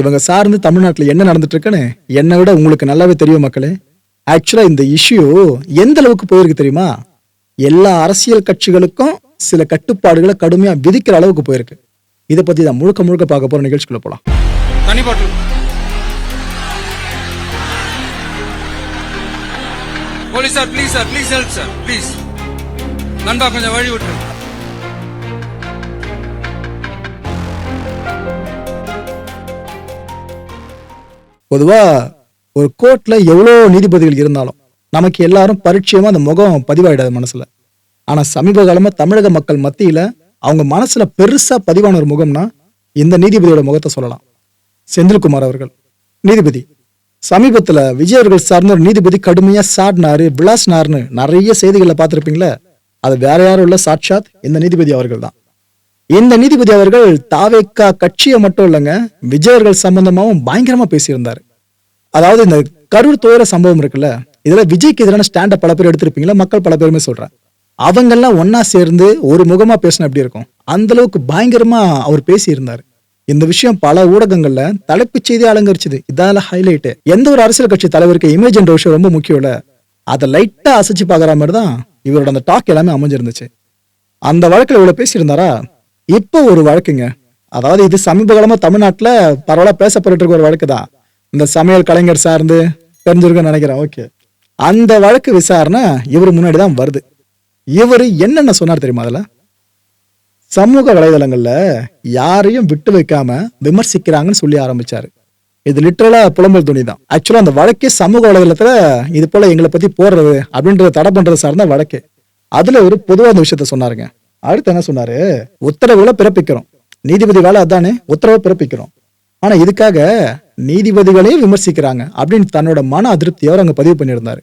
இவங்க சார்ந்து தமிழ்நாட்டில் என்ன நடந்துட்டு இருக்குன்னு என்னை விட உங்களுக்கு நல்லாவே தெரியும் மக்களே. ஆக்சுவலா இந்த இஷ்யூ எந்த அளவுக்கு போயிருக்கு தெரியுமா? எல்லா அரசியல் கட்சிகளுக்கும் சில கட்டுப்பாடுகளை கடுமையாக விதிக்கிற அளவுக்கு போயிருக்கு. இதை பத்தி தான் முழுக்க முழுக்க பார்க்க போற நிகழ்ச்சிக்குள்ள போகலாம் police sir please sir please help sir please நண்பா கொஞ்சம் வழி விட்டுருங்க. பொதுவாக ஒரு கோர்ட்டில் எவ்வளோ நீதிபதிகள் இருந்தாலும் நமக்கு எல்லாரும் பரிச்சயமாக அந்த முகம் பதிவாயிடாது மனசுல. ஆனால் சமீப காலமாக தமிழக மக்கள் மத்தியில் அவங்க மனசுல பெருசாக பதிவான ஒரு முகம்னா இந்த நீதிபதியோட முகத்தை சொல்லலாம். செந்தில்குமார் அவர்கள். நீதிபதி. சமீபத்தில் விஜய் அவர்கள் சார்ந்த ஒரு நீதிபதி கடுமையாக சாடினாரு விளாசினார்னு நிறைய செய்திகளை பார்த்துருப்பீங்களே அது வேற யாரும் உள்ள சாட்சாத் இந்த நீதிபதி அவர்கள் தான். இந்த நீதிபதி அவர்கள் தாவேக்கா கட்சியை மட்டும் இல்லைங்க விஜய் அவர்கள் சம்பந்தமாவும் பயங்கரமா பேசியிருந்தார். அதாவது இந்த கரூர் துயர சம்பவம் இருக்குல்ல இதுல விஜய்க்கு எதிரான ஸ்டாண்ட பல பேர் எடுத்திருப்பீங்களா? மக்கள் பல பேருமே சொல்றேன் அவங்கெல்லாம் ஒன்னா சேர்ந்து ஒரு முகமா பேசினா எப்படி இருக்கும்? அந்த அளவுக்கு பயங்கரமா அவர் பேசியிருந்தார். இந்த விஷயம் பல ஊடகங்கள்ல தலைப்புச் செய்தி அலங்கரிச்சது. இதால ஹைலைட் எந்த ஒரு அரசியல் கட்சி தலைவருக்கு இமேஜ் என்ற விஷயம் ரொம்ப முக்கியம் இல்ல. அதை லைட்டா அசைச்சு பாக்குற மாதிரி தான் இவரோட அந்த டாக் எல்லாமே அமைஞ்சிருந்துச்சு. அந்த வழக்கில் இவ்வளவு பேசியிருந்தாரா? இப்போ ஒரு வழக்குங்க. அதாவது இது சமீப காலமா தமிழ்நாட்டில் பரவாயில்ல பேசப்பட்டு இருக்க ஒரு வழக்கு தான் இந்த சமையல் கலைஞர் சார்ந்து தெரிஞ்சிருக்குன்னு நினைக்கிறேன். ஓகே. அந்த வழக்கு விசாரணை இவர் முன்னாடி தான் வருது. இவர் என்னென்ன சொன்னார் தெரியுமா அதில்? சமூக வலைதளங்களில் யாரையும் விட்டு வைக்காம விமர்சிக்கிறாங்கன்னு சொல்லி ஆரம்பிச்சாரு. இது லிட்டரலா புலம்பல் துணி தான். ஆக்சுவலாக அந்த வழக்கே சமூக வலைதளத்தில் இது போல் எங்களை பற்றி போடுறது அப்படின்றத தடை பண்ணுறது சார்ந்த வழக்கு. அதில் ஒரு பொதுவான அந்த விஷயத்த சொன்னாருங்க. அடுத்து என்ன சொன்னாரு? உத்தரவுகளை பிறப்பிக்கிறோம். நீதிபதி வேலை அதானே? உத்தரவை பிறப்பிக்கிறோம். ஆனா இதுக்காக நீதிபதிகளையும் விமர்சிக்கிறாங்க அப்படின்னு தன்னோட மன அதிருப்தியை அவர் அங்க பதிவு பண்ணியிருந்தாரு.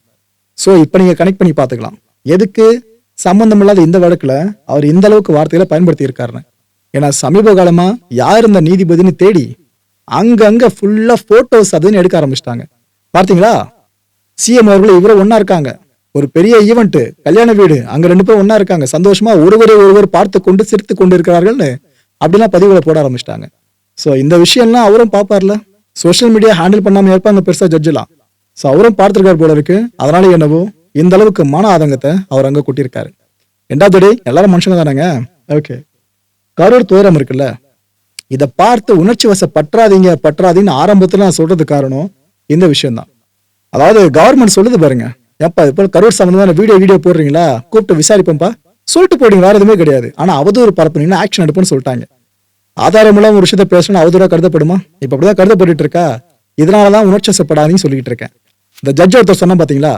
சோ இப்ப நீங்க கனெக்ட் பண்ணி பாத்துக்கலாம் எதுக்கு? சம்பந்தம் இல்லாத இந்த வழக்குல அவர் இந்த அளவுக்கு வார்த்தைகளை பயன்படுத்தி இருக்காருன்னு ஏன்னா சமீப காலமா யார் இந்த நீதிபதின்னு தேடி அங்கங்க ஃபுல்லா போட்டோஸ் அதுன்னு எடுக்க ஆரம்பிச்சிட்டாங்க. பார்த்தீங்களா? சிஎம் அவர்கள் இவரோ ஒன்னா இருக்காங்க. ஒரு பெரிய ஈவெண்ட்டு கல்யாண வீடு அங்க ரெண்டு பேரும் ஒன்றா இருக்காங்க. சந்தோஷமா ஒருவரை ஒருவர் பார்த்து கொண்டு சிரித்து கொண்டு இருக்கிறார்கள்னு அப்படிலாம் பதிவுகளை போட ஆரம்பிச்சிட்டாங்க. ஸோ இந்த விஷயம்லாம் அவரும் பார்ப்பார்ல. சோஷியல் மீடியா ஹேண்டில் பண்ணாமல் இருப்பாங்க பெருசாக ஜட்ஜெலாம் ஸோ அவரும் பார்த்துருக்கார் போல இருக்கு. அதனால என்னவோ இந்த அளவுக்கு மன ஆதங்கத்தை அவர் அங்கே கூட்டியிருக்காரு. ரெண்டாவது டே எல்லாரும் மனுஷங்க தானேங்க? ஓகே கரூர் துயரம் இருக்குல்ல. இதை பார்த்து உணர்ச்சி வச பற்றாதீங்க பற்றாதீங்கன்னு ஆரம்பத்தில் நான் சொல்றது காரணம் இந்த விஷயம்தான். அதாவது கவர்மெண்ட் சொல்லுது பாருங்க. எப்பா இப்போ கரூர் சம்பந்தமான வீடியோ வீடியோ போடுறீங்களா? கூப்பிட்டு விசாரிப்போம்ப்பா. சொல்லிட்டு போடுங்க வேற எதுவுமே கிடையாது. ஆனால் அவதூறு பரப்புனீங்கன்னா ஆக்ஷன் எடுப்போம்னு சொல்லிட்டாங்க. ஆதாரம் இல்லாம ஒரு விஷயத்த பேசணும் அவதூறாக கருதப்படுமா? இப்போ அப்படிதான் கருதப்பட்டு இருக்கா இதனாலதான் உணர்ச்சி வசப்படாதீங்கன்னு சொல்லிட்டு இருக்கேன். இந்த ஜட்ஜ் ஒருத்தர் சொன்னா பார்த்தீங்களா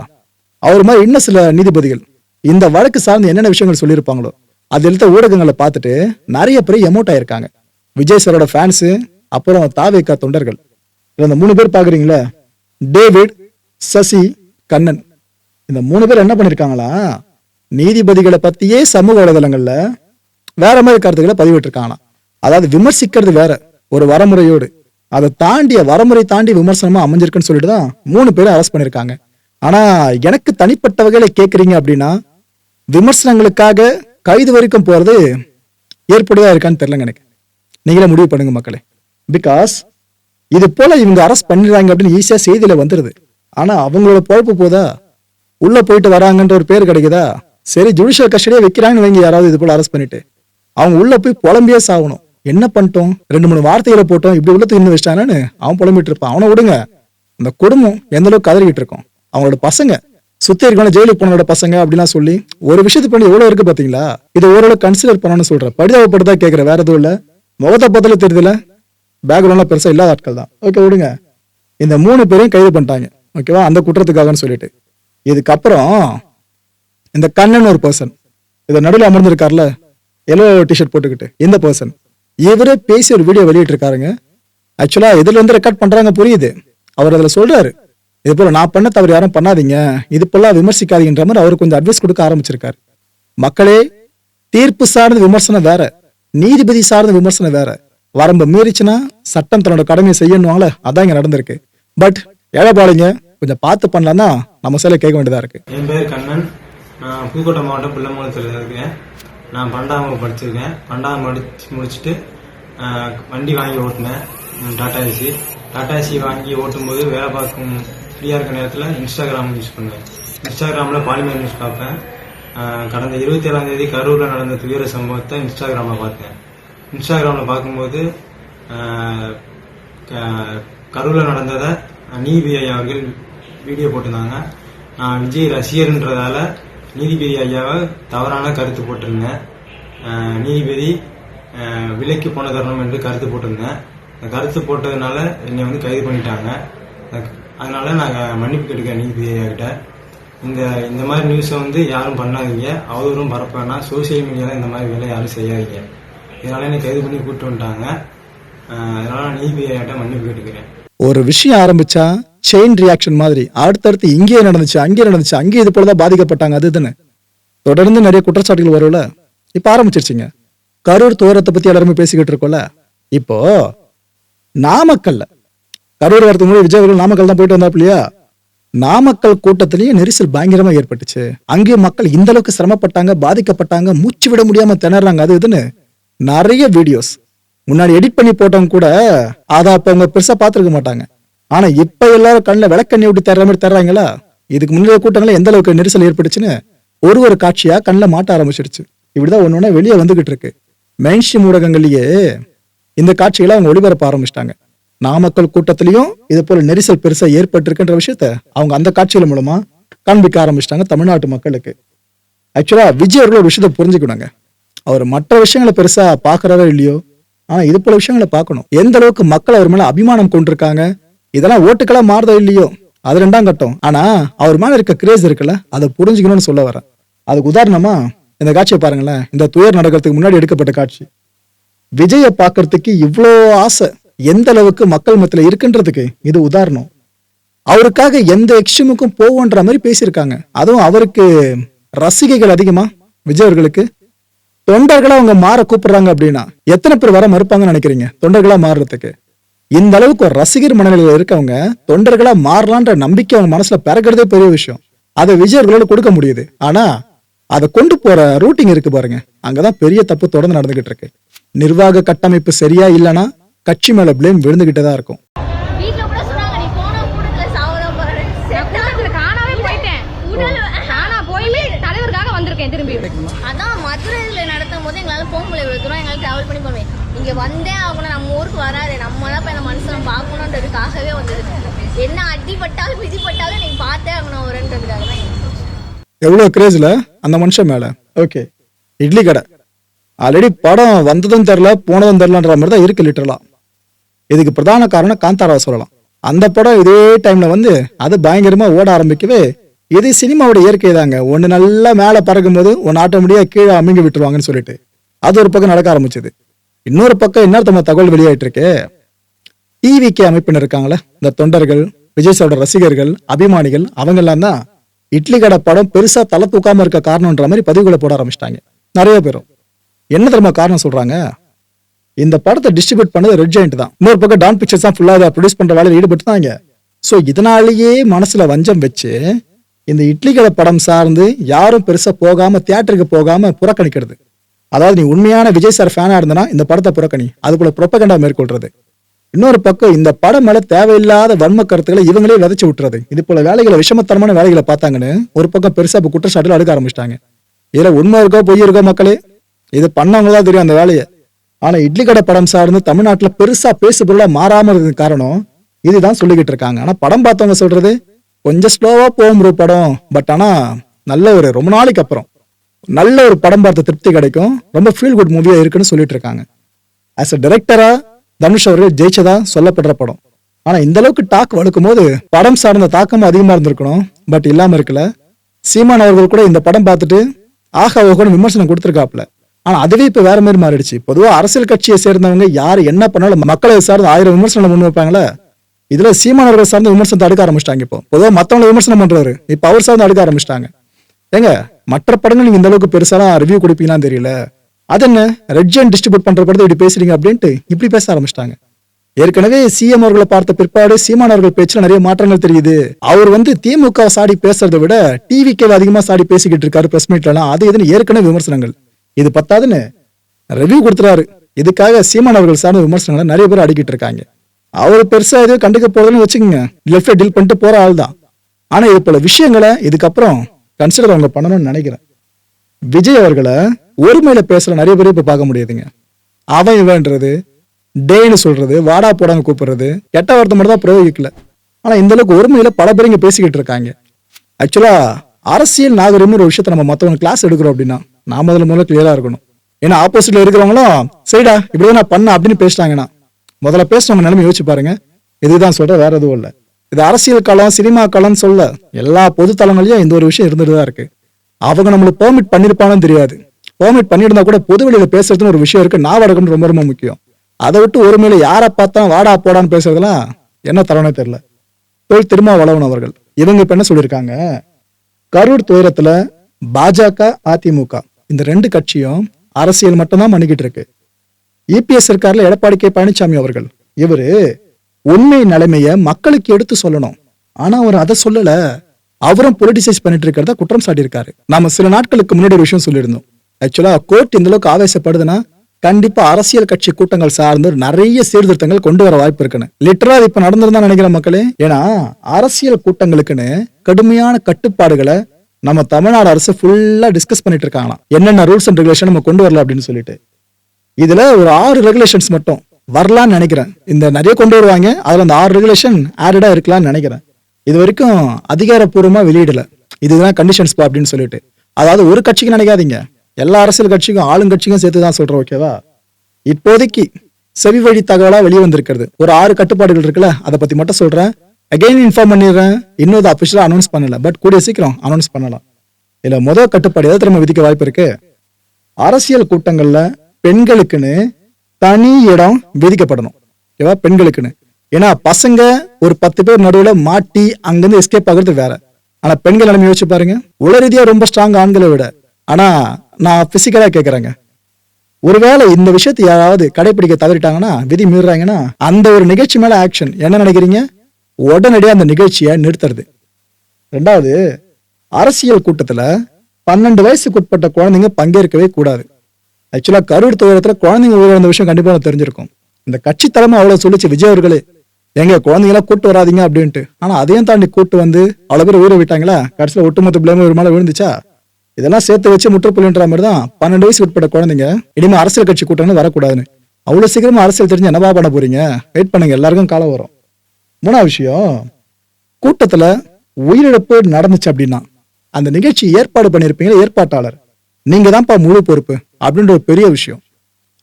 அவர் மாதிரி இன்னும் சில நீதிபதிகள் இந்த வழக்கு சார்ந்து என்னென்ன விஷயங்கள் சொல்லியிருப்பாங்களோ அது எடுத்த ஊடகங்களை பார்த்துட்டு நிறைய பேர் எமோட் ஆயிருக்காங்க. விஜய் சாரோட ஃபேன்ஸு அப்புறம் தாவேக்கா தொண்டர்கள். இந்த மூணு பேர் பார்க்குறீங்களா? டேவிட் சசி கண்ணன். இந்த மூணு பேர் என்ன பண்ணிருக்காங்களா? நீதிபதிகளை பத்தியே சமூக வலைதளங்கள்ல வேற மாதிரி கருத்துக்களை பதிவிட்டிருக்காங்களாம். அதாவது விமர்சிக்கிறது வேற ஒரு வரமுறையோடு. அதை தாண்டிய வரமுறை தாண்டி விமர்சனமா அமைஞ்சிருக்குன்னு சொல்லிட்டு தான் மூணு பேரும் அரெஸ்ட் பண்ணிருக்காங்க. ஆனா எனக்கு தனிப்பட்ட வகையில கேக்குறீங்க அப்படின்னா விமர்சனங்களுக்காக கைது வரைக்கும் போறது ஏற்புடையா இருக்கான்னு தெரியலங்க எனக்கு. நீங்களே முடிவு பண்ணுங்க மக்களே. பிகாஸ் இது போல இவங்க அரெஸ்ட் பண்ணிடுறாங்க அப்படின்னு ஈஸியா செய்தியில வந்துருது. ஆனா அவங்களோட பொழப்பு போதா உள்ள போயிட்டு வராங்கன்ற ஒரு பேர் கிடைக்குதா? சரி ஜுடிஷியல் கஸ்டடியா வைக்கிறாங்கன்னு வைங்க யாராவது இது போல அரெஸ்ட் பண்ணிட்டு. அவங்க உள்ள போய் புலம்பியே சாகணும். என்ன பண்ணிட்டோம்? ரெண்டு மூணு வார்த்தைகளை போட்டோம் இப்படி உள்ளத்துக்கு இன்னும் வச்சிட்டானு அவன் புலம்பிட்டு இருப்பான். அவனை விடுங்க. அந்த குடும்பம் எந்த அளவுக்கு கதறிக்கிட்டு இருக்கும்? அவங்களோட பசங்க. சுத்தி இருக்கவங்க ஜெயிலுக்கு போனோட பசங்க அப்படிலாம் சொல்லி ஒரு விஷயத்துக்கு பண்ணி எவ்வளவு இருக்கு பாத்தீங்களா? இது ஓரளவு கன்சிடர் பண்ணணும்னு சொல்றேன். படிதாபப்படுத்தா கேட்கிற வேற எதுவும் இல்ல. முகத்தை பார்த்தாலே தெரியுதுல பேக்ரவுண்ட்லாம் பெருசா இல்லாத ஆட்கள் தான் ஓகே விடுங்க. இந்த மூணு பேரையும் கைது பண்ணிட்டாங்க. ஓகேவா அந்த குற்றத்துக்காகன்னு சொல்லிட்டு. இதுக்கப்புறம் இந்த கண்ணன் ஒரு பர்சன் இதை நடுவில் அமர்ந்திருக்கார்ல எல்லோ டிஷர்ட் போட்டுக்கிட்டு இந்த பர்சன் இவரே பேசி ஒரு வீடியோ வெளியிட்டிருக்காருங்க. ஆக்சுவலாக ஆக்சுவலா ரெக்கார்ட் பண்ணுறாங்க புரியுது. அவர் அதில் சொல்கிறாரு இது போல் நான் பண்ண தவறு யாரும் பண்ணாதீங்க. இது போலாம் விமர்சிக்காதீங்கன்ற மாதிரி அவர் கொஞ்சம் அட்வைஸ் கொடுக்க ஆரம்பிச்சிருக்காரு. மக்களே தீர்ப்பு சார்ந்த விமர்சனம் வேற. நீதிபதி சார்ந்த விமர்சனம் வேற. வரம்பு மீறிச்சுன்னா சட்டம் தன்னோட கடமையை செய்யணுவாங்களே அதான் இங்கே நடந்திருக்கு. பட் ஏழை ஏழைப்பாளைங்க கொஞ்சம் பார்த்து பண்ணலாம்னா நம்ம சில கேட்க வேண்டியதா இருக்கு. என் பேர் கண்ணன். நான் புதுக்கோட்டை மாவட்டம் பிள்ளைமூலத்தில் இருக்கேன். நான் பன்னெண்டாம் படிச்சிருக்கேன். பன்னெண்டாம் படிச்சு முடிச்சுட்டு வண்டி வாங்கி ஓட்டினேன். டாடா ஏசி. டாடா ஏசி வாங்கி ஓட்டும்போது வேலை பார்க்கும் ஃப்ரீயாக இருக்க நேரத்தில் இன்ஸ்டாகிராம் யூஸ் பண்ணுவேன் இன்ஸ்டாகிராமில் பாலிமர் நியூஸ் பார்ப்பேன். கடந்த இருபத்தி ஏழாம் தேதி கரூரில் நடந்த துயர சம்பவத்தை இன்ஸ்டாகிராமில் பார்த்தேன். இன்ஸ்டாகிராமில் பார்க்கும்போது கரூரில் நடந்ததை நீபிஐ அவர்கள் வீடியோ போட்டிருந்தாங்க. நான் விஜய் ரசிகர்ன்றதால நீதிபதி ஐயாவை தவறான கருத்து போட்டிருந்தேன். நீதிபதி விலைக்கு போன தருணம் என்று கருத்து போட்டிருந்தேன். அந்த கருத்து போட்டதுனால என்னை வந்து கைது பண்ணிட்டாங்க. அதனால நாங்கள் மன்னிப்பு கேட்டுக்கிறேன் நீதிபதி ஐயா கிட்ட இந்த இந்த மாதிரி நியூஸை வந்து யாரும் பண்ணாதீங்க. அவதூறும் பரப்ப வேணாம். சோசியல் மீடியாவில் இந்த மாதிரி வேலை யாரும் செய்யாதீங்க. இதனால என்னை கைது பண்ணி கூப்பிட்டு வந்துட்டாங்க. அதனால நான் நீதிபதி ஐயாட்ட மன்னிப்பு கேட்டுக்கிறேன். ஒரு விஷயம் ஆரம்பிச்சா செயின் ரியாக்ஷன் மாதிரி. அடுத்தடுத்து இங்கேயே நடந்துச்சு அங்கேயே நடந்துச்சு அங்கேயே இது போலதான் பாதிக்கப்பட்டாங்க அது இதுன்னு. தொடர்ந்து நிறைய குற்றச்சாட்டுகள் வரும்ல. இப்போ ஆரம்பிச்சிருச்சிங்க. கரூர் துயரத்தை பற்றி எல்லாருமே பேசிக்கிட்டு இருக்கோம்ல. இப்போ நாமக்கல்ல. கரூர் வரதுக்கு முன்னாடி விஜய் அவர்கள் நாமக்கல் தான் போயிட்டு வந்தாப்பு இல்லையா? நாமக்கல் கூட்டத்திலேயே நெரிசல் பயங்கரமாக ஏற்பட்டுச்சு. அங்கேயும் மக்கள் இந்த அளவுக்கு சிரமப்பட்டாங்க பாதிக்கப்பட்டாங்க மூச்சு விட முடியாம திணறாங்க அது இதுன்னு நிறைய வீடியோஸ் முன்னாடி எடிட் பண்ணி போட்டவங்க கூட அதை அப்போ அவங்க பெருசாக பார்த்துருக்க மாட்டாங்க. ஆனா இப்ப எல்லாரும் கண்ணில் விளக்கண்ணி விட்டு தர்ற மாதிரி தர்றாங்களா? இதுக்கு முன்னாடி கூட்டங்களில் எந்த அளவுக்கு நெரிசல் ஏற்பட்டுச்சுன்னு ஒரு ஒரு காட்சியா கண்ணில் மாட்ட ஆரம்பிச்சிடுச்சு இப்படிதான் ஒன்று ஒண்ணா வெளியே வந்துகிட்டு இருக்கு. மெயின்ஸ்ட்ரீம் ஊடகங்கள்லயே இந்த காட்சிகளை அவங்க ஒளிபரப்ப ஆரம்பிச்சிட்டாங்க. நாமக்கல் கூட்டத்திலையும் இது போல நெரிசல் பெருசா ஏற்பட்டிருக்குன்ற விஷயத்த அவங்க அந்த காட்சிகள் மூலமா காண்பிக்க ஆரம்பிச்சிட்டாங்க தமிழ்நாட்டு மக்களுக்கு. ஆக்சுவலா விஜய் அவர்கள் ஒரு விஷயத்த புரிஞ்சுக்கணுங்க. அவர் மற்ற விஷயங்களை பெருசா பாக்குறதோ இல்லையோ ஆனா இது போல விஷயங்களை பார்க்கணும். எந்த அளவுக்கு மக்கள் அவர் மேல அபிமானம் கொண்டிருக்காங்க இதெல்லாம் ஓட்டுக்கெல்லாம் மாறுதோ இல்லையோ? அது ரெண்டாம் கட்டம். ஆனா அவர் மேல இருக்க கிரேஸ் இருக்குல்ல அதை புரிஞ்சுக்கணும்னு சொல்ல வரேன். அதுக்கு உதாரணமா இந்த காட்சியை பாருங்களேன். இந்த துயர் நடக்கிறதுக்கு முன்னாடி எடுக்கப்பட்ட காட்சி. விஜயை பார்க்கறதுக்கு இவ்வளோ ஆசை எந்த அளவுக்கு மக்கள் மத்தியில் இருக்குன்றதுக்கு இது உதாரணம். அவருக்காக எந்த எக்ஸ்ட்ரீமுக்கும் போவோன்ற மாதிரி பேசியிருக்காங்க. அதுவும் அவருக்கு ரசிகைகள் அதிகமா விஜய் அவர்களுக்கு. தொண்டர்களா அவங்க மாற கூப்பிடுறாங்க அப்படின்னா எத்தனை பேர் வர மறுப்பாங்கன்னு நினைக்கிறீங்க? தொண்டர்களா மாறுறதுக்கு. இந்த அளவுக்கு ஒரு ரசிகர் மனநிலையில இருக்கவங்க தொண்டர்களா மாறலான்ற நம்பிக்கை அவங்க மனசுல பிறக்கிறதே பெரிய விஷயம். அதை விஜயர்களோட கொடுக்க முடியுது. ஆனா அதை கொண்டு போற ரூட்டிங் இருக்கு பாருங்க. அங்கதான் பெரிய தப்பு தொடர்ந்து நடந்துகிட்டு இருக்கு. நிர்வாக கட்டமைப்பு சரியா இல்லைன்னா கட்சி மேல பிளேம் விழுந்துகிட்டே தான் இருக்கும். வீட்ல கூட சொன்னாங்க நீ போனா கூட்டத்துல சாவதான் போறேன்னு. கூட்டத்துல காணாவே போயிட்டேன். உடல் காணா போய் தலைவருக்காக வந்திருக்கேன் திரும்பி. அதான் மதுரையில நடத்தும் போது எங்களால போக முடியல. இவ்வளவு தூரம் எங்களால டிராவல் பண்ணி போவேன் இங்க வந்தே ஆகணும் நம்ம ஊருக்கு வராது நம்ம தான் போய் அந்த மனுஷனை பார்க்கணுன்றதுக்காகவே வந்தது என்ன அடிபட்டாலும் மிதிப்பட்டாலும் நீங்க பார்த்தே ஆகணும் அவருன்றதுக்காக தான் எவ்வளவு கிரேஸ்ல அந்த மனுஷன் மேல. ஓகே இட்லி கடை. ஆல்ரெடி படம் வந்ததும் தெரில போனதும் தெரிலன்ற மாதிரி தான் இருக்கு லிட்டரலா இதுக்கு பிரதான காரணம் காந்தாராவை சொல்லலாம். அந்த படம் இதே டைம்ல வந்து அது பயங்கரமா ஓட ஆரம்பிக்கவே இது சினிமாவோட இயற்கை தாங்க. ஒன்னு நல்லா மேல பறக்கும் போது ஒன்னு ஆட்டோமேட்டிக்கா கீழே அமுங்கி விட்டுருவாங்கன்னு சொல்லிட்டு. அது ஒரு பக்கம் நடக்க ஆரம்பிச்சது. இன்னொரு பக்கம் இன்னொருத்தம தகவல் வெளியாயிட்டு இருக்கு. டிவிகே அமைப்பினர் இருக்காங்களே இந்த தொண்டர்கள் விஜய் சாரோட ரசிகர்கள் அபிமானிகள் அவங்கெல்லாம் தான் இட்லி கடை படம் பெருசா தலை தூக்காம இருக்க காரணம்ன்ற மாதிரி பதிவுகளை போட ஆரம்பிச்சிட்டாங்க. நிறைய பேரும் என்ன தெரியுமா காரணம் சொல்றாங்க? இந்த படத்தை டிஸ்ட்ரிபியூட் பண்ணது ரெட் ஜாயிண்ட் தான். இன்னொரு பக்கம் டான் பிக்சர்ஸ் தான் ஃபுல்லாக ப்ரொடியூஸ் பண்ற வேலையில் ஈடுபட்டுதாங்க ஸோ இதனாலேயே மனசுல வஞ்சம் வச்சு இந்த இட்லி கடை படம் சார்ந்து யாரும் பெருசா போகாம தியேட்டருக்கு போகாம புறக்கணிக்கிறது. அதாவது நீ உண்மையான விஜய் சார் ஃபேனா இருந்தனா இந்த படத்தை புறக்கணி. அதுக்குள்ள போல புறப்பகண்டா மேற்கொள்றது. இன்னொரு பக்கம் இந்த படம் மேல தேவையில்லாத வன்ம கருத்துக்களை இவங்களே விதைச்சு விட்டுறது. இது போல வேலைகளை விஷமத்தனமான வேலைகளை பார்த்தாங்கன்னு ஒரு பக்கம் பெருசா இப்போ குற்றச்சாட்டுல அடுக்க ஆரம்பிச்சிட்டாங்க. இதுல உண்மை இருக்கோ பொய் இருக்கோ மக்களே இது பண்ணவங்க தான் தெரியும் அந்த வேலையை. ஆனா இட்லி கடை படம் சார்ந்து தமிழ்நாட்டுல பெருசா பேசு பொருளா மாறாம இருந்தது காரணம் இதுதான் சொல்லிக்கிட்டு இருக்காங்க. ஆனா படம் பார்த்தவங்க சொல்றது கொஞ்சம் ஸ்லோவா போகும் ஒரு படம். பட் ஆனா நல்ல ஒரு ரொம்ப நாளைக்கு அப்புறம் நல்ல ஒரு படம் பார்த்த திருப்தி கிடைக்கும். ரொம்ப ஃபீல் குட் மூவியா இருக்குன்னு சொல்லிட்டு இருக்காங்க. ஆஸ் அ டைரக்டரா தனுஷ் அவர்கள் ஜெயிச்சதா சொல்லப்படுற படம். ஆனா இந்த அளவுக்கு டாக் வழுக்கும் போது படம் சார்ந்த தாக்கமும் அதிகமா இருந்திருக்கணும். பட் இல்லாம இருக்கல. சீமான் அவர்கள் கூட இந்த படம் பார்த்துட்டு ஆஹா ஓகோன்னு விமர்சனம் கொடுத்துருக்காப்ல ஆனா அதுவே இப்ப வேற மாதிரி மாறிடுச்சு. பொதுவா அரசியல் கட்சியை சேர்ந்தவங்க யார் என்ன பண்ணாலும் மக்களை சார்ந்த ஆயிரம் விமர்சனம் முன் வைப்பாங்களே? இதுல சீமானவர்கள் சார்ந்த விமர்சனத்தை அடுக்க ஆரம்பிச்சிட்டாங்க இப்போ. பொதுவாக மத்தவங்களை விமர்சனம் பண்றாரு இப்போ அவர் சார்ந்து அடுக்க ஆரம்பிச்சிட்டாங்க. ஏங்க மற்ற படங்கள் நீங்க இந்த அளவுக்கு பெருசாலாம் ரிவ்யூ கொடுப்பீங்களான்னு தெரியல. அது என்ன ரெட் ஜெயின் டிஸ்ட்ரிபியூட் பண்ற படத்தை இப்படி பேசுறீங்க அப்படின்ட்டு இப்படி பேச ஆரம்பிச்சிட்டாங்க. ஏற்கனவே சிஎம் அவர்களை பார்த்த பிற்பாடு சீமான் அவர்கள் பேச்சுல நிறைய மாற்றங்கள் தெரியுது. அவர் வந்து திமுக சாடி பேசுறதை விட டிவி கேல அதிகமா சாடி பேசிக்கிட்டு இருக்காரு பிரஸ் மீட்லாம் அது இதுன்னு ஏற்கனவே விமர்சனங்கள். இது பத்தாதுன்னு ரிவ்யூ கொடுத்துறாரு. இதுக்காக சீமான் அவர்கள் சார்ந்த விமர்சனங்களை நிறைய பேர் அடிக்கிட்டு இருக்காங்க. அவர் பெருசா எதுவும் கண்டுக்க போறதுன்னு வச்சுக்கோங்க. லெஃப்ட் டீல் பண்ணிட்டு போற ஆள் தான். ஆனா இது போல விஷயங்களை இதுக்கப்புறம் கன்சிடர் அவங்க பண்ணணும்னு நினைக்கிறேன். விஜய் அவர்களை ஒருமையில பேசுற நிறைய பேர் இப்ப பார்க்க முடியாதுங்க. அவன் இவன்றது டேன்னு சொல்றது வாடா போடாங்க கூப்பிடுறது கெட்ட வார்த்தை மட்டும் தான் பிரயோகிக்கல. ஆனா இந்த அளவுக்கு ஒருமையில பல பேர் இங்க பேசிக்கிட்டு இருக்காங்க. ஆக்சுவலா அரசியல் நாகரிகம் ஒரு விஷயத்த நம்ம மத்தவங்க கிளாஸ் எடுக்கிறோம் அப்படின்னா நாம முதல்ல முதல்ல கிளியரா இருக்கணும். ஏன்னா ஆப்போசிட்ல இருக்கிறவங்களும் சரிடா இப்படிதான் நான் பண்ண அப்படின்னு பேசிட்டாங்கன்னா முதல்ல பேசுறவங்க நிலைமை யோசிச்சு பாருங்க. இதுதான் சொல்ற வேற எதுவும் இல்லை. இது அரசியல் களம் சினிமா காலம்னு சொல்ல எல்லா பொது தளங்களையும் இந்த ஒரு விஷயம் இருந்துட்டு தான் இருக்கு. அவங்க நம்மளுக்கு பெர்மிட் பண்ணிருப்பானு தெரியாது. பெர்மிட் பண்ணியிருந்தா கூட பொது வெளியில பேசுறதுன்னு ஒரு விஷயம் இருக்கு. நாவடகம்னு ரொம்ப ரொம்ப முக்கியம். அதை விட்டு ஒரு மேல யாரை பார்த்தா வாடா போடான்னு பேசுறதுலாம் என்ன தரணும் தெரியல. தொழில் திருமாவளவன் அவர்கள். இவங்க இப்ப என்ன சொல்லியிருக்காங்க? கரூர் துயரத்துல பாஜக அதிமுக இந்த ரெண்டு கட்சியும் அரசியல் மட்டும்தான் பண்ணிக்கிட்டு இருக்கு. இபிஎஸ் சர்க்காரில் எடப்பாடி கே பழனிசாமி அவர்கள். இவரு உண்மை நிலைமையை மக்களுக்கு எடுத்து சொல்லணும். ஆனா அவர் அதை சொல்லலை. அவரும் பொலிட்டிசைஸ் பண்ணிட்டு இருக்கிறதா குற்றம் சாட்டியிருக்காரு. நாம சில நாட்களுக்கு முன்னாடி ஒரு விஷயம் சொல்லியிருந்தோம். ஆக்சுவலா கோர்ட் இந்த அளவுக்கு ஆவேசப்படுதுன்னா கண்டிப்பா அரசியல் கட்சி கூட்டங்கள் சார்ந்து நிறைய சீர்திருத்தங்கள் கொண்டு வர வாய்ப்பு இருக்குன்னு. லிட்டரா இப்ப நடந்திருந்தா நினைக்கிறேன் மக்களே. ஏன்னா அரசியல் கூட்டங்களுக்குன்னு கடுமையான கட்டுப்பாடுகளை நம்ம தமிழ்நாடு அரசு ஃபுல்லா டிஸ்கஸ் பண்ணிட்டு இருக்காங்களாம். என்னென்ன ரூல்ஸ் அண்ட் ரெகுலேஷன் நம்ம கொண்டு வரல அப்படின்னு சொல்லிட்டு. இதுல ஒரு ஆறு ரெகுலேஷன்ஸ் மட்டும் வரலாம்னு நினைக்கிறேன். இந்த நிறைய கொண்டு வருவாங்க. அதுல அந்த ஆறு ரெகுலேஷன் ஆடடா இருக்கலாம்னு நினைக்கிறேன். இது வரைக்கும் அதிகாரப்பூர்வமாக வெளியிடல. இதுதான் கண்டிஷன்ஸ் பா அப்படின்னு சொல்லிட்டு. அதாவது ஒரு கட்சிக்கு நினைக்காதீங்க. எல்லா அரசியல் கட்சிக்கும் ஆளுங்கட்சிக்கும் சேர்த்து தான் சொல்கிறோம் ஓகேவா இப்போதைக்கு செவி வழி தகவலாக வெளியே வந்திருக்கிறது. ஒரு ஆறு கட்டுப்பாடுகள் இருக்குல்ல அதை பற்றி மட்டும் சொல்கிறேன் அகைன் இன்ஃபார்ம் பண்ணிடுறேன். இன்னும் அஃபிஷியலாக அனௌன்ஸ் பண்ணல. பட் கூடிய சீக்கிரம் அனௌன்ஸ் பண்ணலாம். இல்லை முதல் கட்டுப்பாடு எதை திரும்ப விதிக்க வாய்ப்பு இருக்கு? அரசியல் கூட்டங்களில் பெண்களுக்குன்னு தனி இடம் விதிக்கப்படணும். ஓகேவா பெண்களுக்குன்னு. ஏன்னா பசங்க ஒரு பத்து பேர் நடுவில் மாட்டி அங்கிருந்து எஸ்கேப் ஆகுறது வேற. ஆனா பெண்கள் நிலைமை யோசிச்சு பாருங்க. உள ரீதியா ரொம்ப ஸ்ட்ராங் ஆண்களை விட. ஆனா நான் பிசிக்கலா கேக்குறேங்க. ஒருவேளை இந்த விஷயத்தை யாராவது கடைபிடிக்க தவறிட்டாங்கன்னா விதி மீறுறாங்கன்னா அந்த ஒரு நிகழ்ச்சி மேல ஆக்ஷன் என்ன நினைக்கிறீங்க? உடனடியாக அந்த நிகழ்ச்சியை நிறுத்துறது. ரெண்டாவது அரசியல் கூட்டத்தில் பன்னெண்டு வயசுக்கு உட்பட்ட குழந்தைங்க பங்கேற்கவே கூடாது. ஆக்சுவலாக கரூர் துயரத்துல குழந்தைங்க உயிரிழந்த விஷயம் கண்டிப்பாக தெரிஞ்சிருக்கும். இந்த கட்சி தலைமை அவ்வளோ சொல்லிச்சு விஜய் அவர்களே. எங்க குழந்தைங்களா கூட்டு வராதீங்க அப்படின்ட்டு. ஆனா அதையும் தாண்டி கூட்டு வந்து அவ்வளவு பேர் ஊற விட்டாங்களா? கடைசியில் ஒட்டுமொத்த பிளேம் ஒரு மேலே விழுந்துச்சா? இதெல்லாம் சேர்த்து வச்சு முற்றுப்புள்ளின்ற மாதிரி தான் பன்னெண்டு வயசு உட்பட்ட குழந்தைங்க இனிமே அரசியல் கட்சி கூட்டம்னு வரக்கூடாதுன்னு. அவ்வளவு சீக்கிரமா அரசியல் தெரிஞ்சு என்னவா பண்ண போறீங்க? வெயிட் பண்ணுங்க எல்லாருக்கும் காலம் வரும். மூணாவது விஷயம் கூட்டத்துல உயிரிழப்பு நடந்துச்சு அப்படின்னா அந்த நிகழ்ச்சி ஏற்பாடு பண்ணியிருப்பீங்க ஏற்பாட்டாளர். நீங்க தான்ப்பா முழு பொறுப்பு அப்படின்ற ஒரு பெரிய விஷயம்.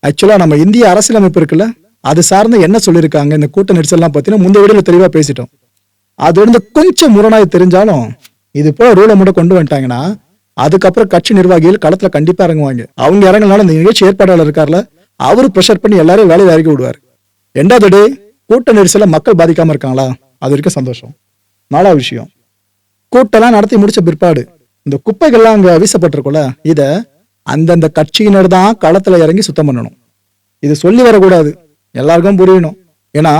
ஆக்சுவலா நம்ம இந்திய அரசியலமைப்பு இருக்குல்ல அது சார்ந்து என்ன சொல்லியிருக்காங்க? இந்த கூட்ட நெரிசல்லாம் பார்த்தீங்கன்னா முந்தைய வீடியோல தெளிவாக பேசிட்டோம். அது இருந்து கொஞ்சம் முரணாய் தெரிஞ்சாலும் இது போல ரூலை மட்டும் கொண்டு வந்துட்டாங்கன்னா அதுக்கப்புறம் கட்சி நிர்வாகிகள் களத்தில் கண்டிப்பாக இறங்குவாங்க. அவங்க இறங்கினாலும் இந்த நிகழ்ச்சி ஏற்பாட்டாளர் இருக்கார்ல அவர் ப்ரெஷர் பண்ணி எல்லாரையும் வேலையை இறக்கி விடுவார். ரெண்டாவது டே கூட்ட நெரிசல மக்கள் பாதிக்காம இருக்காங்களா? அது வரைக்கும் சந்தோஷம். நாலாவது விஷயம். கூட்டம்லாம் நடத்தி முடிச்ச பிற்பாடு இந்த குப்பைகள்லாம் அங்கே வீசப்பட்டிருக்கும்ல இதை அந்தந்த கட்சியினர் தான் களத்தில் இறங்கி சுத்தம் பண்ணணும். இது சொல்லி வரக்கூடாது. எல்லாருக்கும் புரியணும். ஏன்னா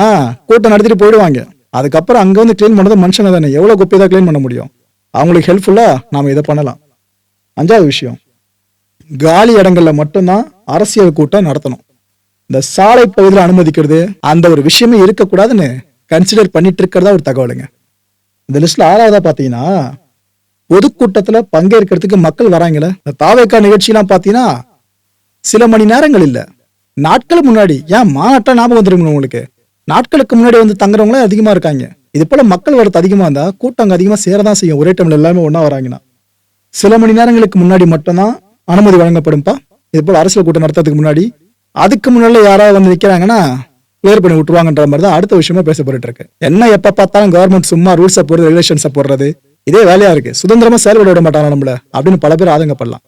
கூட்டம் நடத்திட்டு போயிடுவாங்க. அதுக்கப்புறம் அங்க வந்து க்ளீன் பண்ணது மனுஷங்க தானே. எவ்வளவு குப்பையை தான் க்ளீன் பண்ண முடியும்? அவங்களுக்கு ஹெல்ப்ஃபுல்லா நாம இதை பண்ணலாம். அஞ்சாவது விஷயம். காலி இடங்கள்ல மட்டும்தான் அரசியல் கூட்டம் நடத்தணும். இந்த சாலை பகுதியில் அனுமதிக்கிறது அந்த ஒரு விஷயமே இருக்கக்கூடாதுன்னு கன்சிடர் பண்ணிட்டு இருக்கிறதா ஒரு தகவலுங்க. இந்த லிஸ்ட்ல ஆறாவதா பாத்தீங்கன்னா பொதுக்கூட்டத்துல பங்கேற்கிறதுக்கு மக்கள் வராங்கல்ல. இந்த தாவேக்கா நிகழ்ச்சியெல்லாம் பாத்தீங்கன்னா சில மணி நேரங்கள் இல்லை. நாட்கள் முன்னாடி ஏன் மாநாட்டா ஞாபகம் வந்துருக்கணும் உங்களுக்கு? நாட்களுக்கு முன்னாடி வந்து தங்குறவங்களே அதிகமா இருக்காங்க. இது போல மக்கள் வரது அதிகமா இருந்தா கூட்டம் அங்க அதிகமா சேரதான் செய்யும். ஒரே டைம்ல எல்லாமே ஒன்றா வராங்கன்னா. சில மணி நேரங்களுக்கு முன்னாடி மட்டும்தான் அனுமதி வழங்கப்படும்ப்பா இது போல அரசியல் கூட்டம் நடத்துறதுக்கு முன்னாடி அதுக்கு முன்னாடி யாராவது வந்து நிக்கிறாங்கன்னா கிளியர் பண்ணி விட்டுருவாங்கன்ற மாதிரி தான் அடுத்த விஷயமா பேசப்பட்டு இருக்கு. என்ன எப்ப பார்த்தாலும் கவர்மெண்ட் சும்மா ரூல்ஸை போடுறது ரெகுலேஷன்ஸை போடுறது. இதே வேலையா இருக்கு. சுதந்திரமா செயல்பட விட மாட்டாங்க நம்மள அப்படின்னு பல பேர் ஆதங்கப்படலாம்.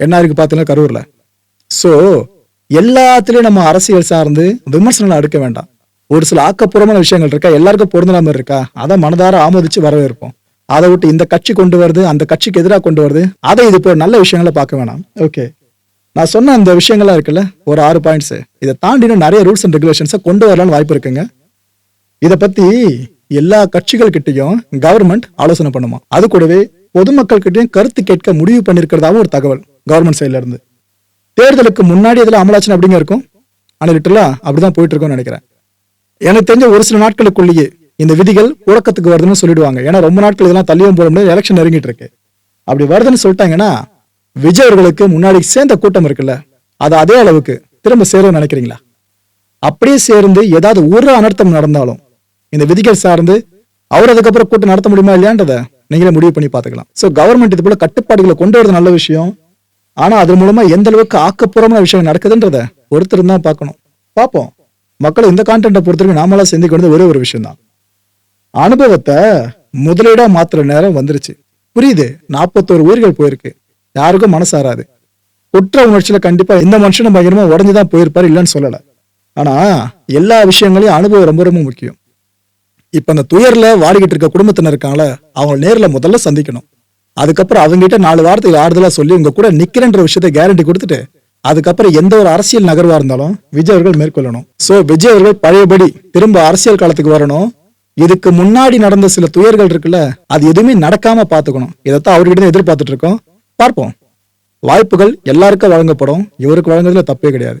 என்ன இருக்கு பாத்தீங்கன்னா கரூர்ல? சோ எல்லாத்துலேயும் நம்ம அரசியல் சார்ந்து விமர்சனங்களை அடுக்க வேண்டாம். ஒரு சில ஆக்கப்பூர்வமான விஷயங்கள் இருக்கா? எல்லாருக்கும் பொருந்தின மாதிரி இருக்கா? அதை மனதார ஆமோதிச்சு வரவேற்போம். அதை விட்டு இந்த கட்சி கொண்டு வருது அந்த கட்சிக்கு எதிராக கொண்டு வருது அதை இது போய் நல்ல விஷயங்களை பார்க்க வேணாம். ஓகே. நான் சொன்ன அந்த விஷயங்கள்லாம் இருக்குல்ல? ஒரு ஆறு பாயிண்ட்ஸ் இதை தாண்டின நிறைய ரூல்ஸ் அண்ட் ரெகுலேஷன்ஸை கொண்டு வரலான்னு வாய்ப்பு இருக்குங்க. இதை பத்தி எல்லா கட்சிகள் கிட்டயும் கவர்மெண்ட் ஆலோசனை பண்ணுமா? அது கூடவே பொதுமக்கள் கருத்து கேட்க முடிவு பண்ணிருக்கிறதாவும் ஒரு தகவல் கவர்மெண்ட் சைட்ல இருந்து. தேர்தலுக்கு முன்னாடி இதெல்லாம் அமலாட்சன் அப்படிங்க இருக்கும். ஆனா அப்படி தான் போயிட்டு இருக்கோம்னு நினைக்கிறேன். எனக்கு தெரிஞ்ச ஒரு சில நாட்களுக்குள்ளேயே இந்த விதிகள் புழக்கத்துக்கு வருதுன்னு சொல்லிடுவாங்க. ஏன்னா ரொம்ப நாட்கள் இதெல்லாம் தள்ளியும் போட முடியாது எலெக்ஷன் நெருங்கிட்டு இருக்கு அப்படி வருதுன்னு சொல்லிட்டாங்கன்னா விஜய் அவர்களுக்கு முன்னாடி சேர்ந்த கூட்டம் இருக்குல்ல அது அதே அளவுக்கு திரும்ப சேரும் நினைக்கிறீங்களா? அப்படியே சேர்ந்து ஏதாவது ஒரு அனர்த்தம் நடந்தாலும் இந்த விதிகள் சார்ந்து அவர் அதுக்கப்புறம் கூட்டம் நடத்த முடியுமா இல்லையான்றத நீங்களே முடிவு பண்ணி பார்த்துக்கலாம். ஸோ கவர்மெண்ட் இது போல கட்டுப்பாடுகளை கொண்டு வரது நல்ல விஷயம். ஆனா அதன் மூலமா எந்த அளவுக்கு ஆக்கப்பூர்வமான விஷயம் நடக்குதுன்றத ஒருத்தர் தான் பார்க்கணும். பார்ப்போம். மக்கள் இந்த கான்டென்ட்டை பொறுத்தவரைக்கும் நாமெல்லாம் சிந்திக்க வேண்டியது ஒரே ஒரு விஷயம் தான் அனுபவத்தை முதலீடா மாத்துற நேரம் வந்துருச்சு. புரியுது. நாற்பத்தோரு உயிர்கள் போயிருக்கு. யாருக்கும் மனசாராது. குற்ற உணர்ச்சியில கண்டிப்பா இந்த மனுஷனும் பயங்கரமா உடஞ்சுதான் போயிருப்பாரு இல்லைன்னு சொல்லல. ஆனா எல்லா விஷயங்களையும் அனுபவம் ரொம்ப ரொம்ப முக்கியம். இப்ப அந்த துயர்ல வாடிக்கிட்டு இருக்க குடும்பத்தினர் இருக்காங்களே அவங்க நேர்ல முதல்ல சந்திக்கணும். அதுக்கப்புறம் அவங்ககிட்ட நாலு வாரத்துக்கு ஆறுதலாக சொல்லி உங்க கூட நிற்கிறேன்ற விஷயத்தை கேரண்டி கொடுத்துட்டு அதுக்கப்புறம் எந்த ஒரு அரசியல் நகர்வா இருந்தாலும் விஜய் அவர்கள் மேற்கொள்ளணும். ஸோ விஜய் அவர்கள் பழையபடி திரும்ப அரசியல் காலத்துக்கு வரணும். இதுக்கு முன்னாடி நடந்த சில துயர்கள் இருக்குல்ல அது எதுவுமே நடக்காம பார்த்துக்கணும். இதைத்தான் அவர்கிட்ட எதிர்பார்த்துட்டு இருக்கோம். பார்ப்போம். வாய்ப்புகள் எல்லாருக்கும் வழங்கப்படும். இவருக்கு வழங்குறதுல தப்பே கிடையாது.